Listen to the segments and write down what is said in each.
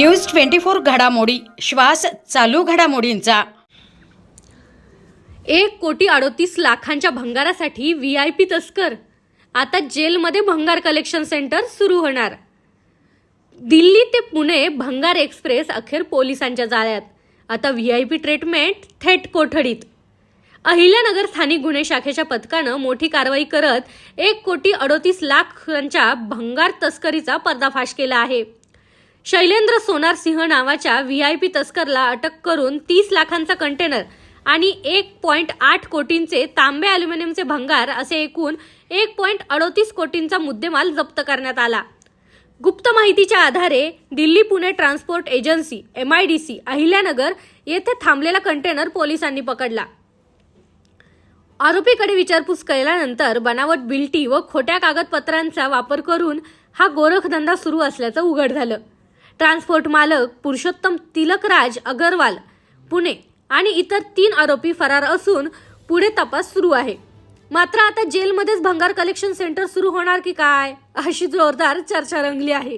News twenty four घडामोडी श्वास चालू घडामोडींचा. एक कोटी अडोतीस लाखांच्या भंगारासाठी व्ही आय पी तस्कर. आता जेलमध्ये भंगार कलेक्शन सेंटर सुरू होणार. दिल्ली ते पुणे भंगार एक्सप्रेस अखेर पोलिसांच्या जाळ्यात. आता व्ही आय पी ट्रीटमेंट थेट कोठडीत. अहिल्यानगर स्थानिक गुन्हे शाखेच्या पथकानं मोठी कारवाई करत एक कोटी अडोतीस लाखांच्या भंगार तस्करीचा पर्दाफाश केला आहे. शैलेंद्र सोनार सिंह नावाच्या व्ही आय पी तस्करला अटक करून तीस लाखांचा कंटेनर आणि एक पॉईंट आठ कोटींचे तांबे अल्युमिनियमचे भंगार असे एकूण एक पॉईंट अडोतीस कोटींचा मुद्देमाल जप्त करण्यात आला. गुप्त माहितीच्या आधारे Delhi Pune transport agency M I D C Ahilyanagar येथे थांबलेला कंटेनर पोलिसांनी पकडला. आरोपीकडे विचारपूस केल्यानंतर बनावट बिल्टी व खोट्या कागदपत्रांचा वापर करून हा गोरखधंदा सुरू असल्याचं उघड झालं. ट्रान्सपोर्ट मालक पुरुषोत्तम तिलकराज अगरवाल पुणे आणि इतर तीन आरोपी फरार असून पुढे तपास सुरू आहे. मात्र आता जेलमध्येच भंगार कलेक्शन सेंटर सुरू होणार की काय अशी जोरदार चर्चा रंगली आहे.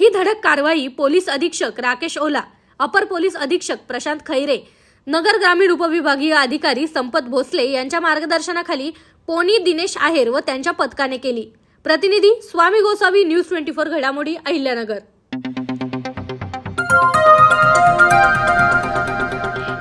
ही धडक कारवाई पोलीस अधीक्षक राकेश ओला अपर पोलीस अधीक्षक प्रशांत खैरे नगर ग्रामीण उपविभागीय अधिकारी संपत भोसले यांच्या मार्गदर्शनाखाली पोनी दिनेश आहेर व त्यांच्या पथकाने केली. प्रतिनिधी Swami Gosavi news twenty four घडामोडी अहिल्यानगर.